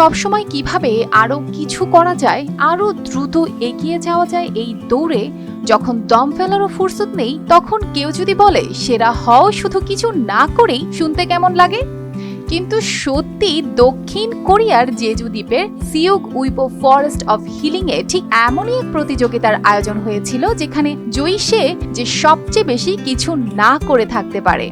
সবসময় কীভাবে আরও কিছু করা যায়, আরও দ্রুত এগিয়ে যাওয়া যায় এই দৌড়ে যখন দম ফেলারও ফুরসত নেই, তখন কেউ যদি বলে, সেরা হও, শুধু কিছু না করেই শুনতে কেমন লাগে? কিন্তু সত্যি দক্ষিণ কোরিয়ার জেজু দ্বীপের Seogwipo forest of healing এ ঠিক এমনই এক প্রতিযোগিতার আয়োজন হয়েছিল, যেখানে জয়ী সে যে সবচেয়ে বেশি কিছু না করে থাকতে পারে।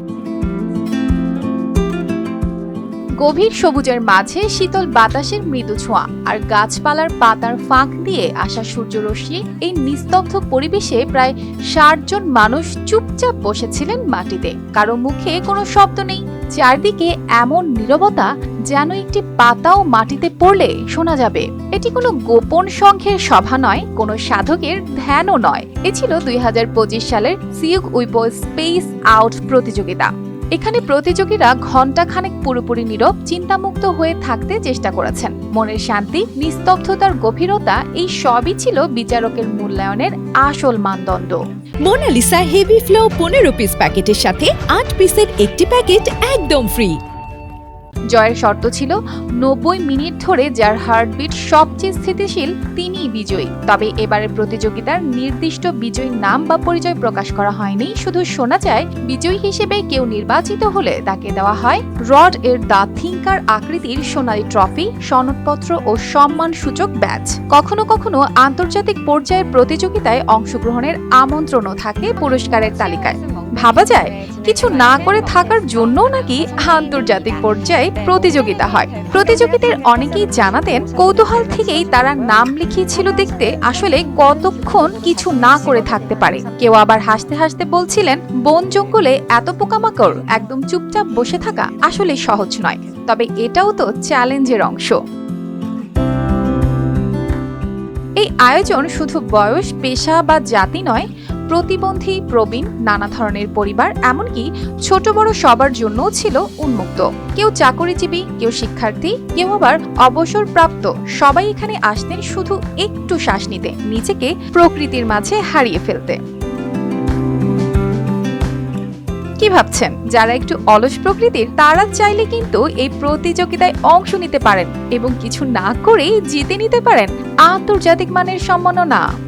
গভীর সবুজের মাঝে শীতল বাতাসের মৃদু ছোঁয়া আর গাছপালার পাতার ফাঁক দিয়ে আসা সূর্যরশ্মি এই নিস্তব্ধ পরিবেশে প্রায় ষাট জন মানুষ চুপচাপ বসেছিলেন মাটিতে। কারও মুখে কোনো শব্দ নেই, চারদিকে এমন নীরবতা যেন একটি পাতাও মাটিতে পড়লে শোনা যাবে। এটি কোনো গোপন সংঘের সভা নয়, কোনো সাধকের ধ্যানও নয়। এ ছিল দুই হাজার পঁচিশ সালের সিউক উইপো স্পেস আউট প্রতিযোগিতা। এখানে প্রতিযোগীরা ঘণ্টাখানেক পুরোপুরি নীরব, চিন্তামুক্ত হয়ে থাকতে চেষ্টা করেছেন। মনের শান্তি, নিস্তব্ধতার গভীরতা, এই সবই ছিল বিচারকের মূল্যায়নের আসল মানদণ্ড। মোনালিসা হেভি ফ্লো পনেরো পিস প্যাকেটের সাথে আট পিসের একটি প্যাকেট একদম ফ্রি জয়ের শর্ত ছিল নব্বই মিনিট ধরে যার হার্টবিট সবচেয়ে স্থিতিশীল তিনিই বিজয়ী। তবে এবারের প্রতিযোগিতার নির্দিষ্ট বিজয়ী নাম বা পরিচয় প্রকাশ করা হয়নি। শুধু শোনা যায়, বিজয়ী হিসেবে কেউ নির্বাচিত হলে তাকে দেওয়া হয় রড এর দা থিঙ্কার আকৃতির সোনালী ট্রফি, সনদপত্র ও সম্মান সূচক ব্যাচ। কখনো কখনো আন্তর্জাতিক পর্যায়ের প্রতিযোগিতায় অংশগ্রহণের আমন্ত্রণও থাকে পুরস্কারের তালিকায়। ভাবা যায়, কিছু না করে থাকার জন্যও নাকি আন্তর্জাতিক পর্যায়ে প্রতিযোগিতা হয়। প্রতিযোগিতার অনেকেই জানাতেন, কৌতূহল থেকেই তারা নাম লিখিয়েছিল দেখতে আসলে কতক্ষণ কিছু না করে থাকতে পারে। কেউ আবার হাসতে হাসতে বলছিলেন, বন জঙ্গলে এত পোকামাকড়, একদম চুপচাপ বসে থাকা আসলে সহজ নয়। তবে এটাও তো চ্যালেঞ্জের অংশ। এই আয়োজন শুধু বয়স, পেশা বা জাতি নয় প্রতিবন্ধী, প্রবীণ, নানা ধরনের পরিবার, এমনকি ছোট বড় সবার জন্যও ছিল উন্মুক্ত। কেউ চাকরিজীবী, কেউ শিক্ষার্থী, কেউ আবার অবসরপ্রাপ্ত। সবাই এখানে আসতেন শুধু একটু শ্বাস নিতে, নিজেকে প্রকৃতির মাঝে হারিয়ে ফেলতে। কি ভাবছেন? যারা একটু অলস প্রকৃতির, তারা চাইলে কিন্তু এই প্রতিযোগিতায় অংশ নিতে পারেন এবং কিছু না করেই জিতে নিতে পারেন। আন্তর্জাতিক মানের সম্মাননা।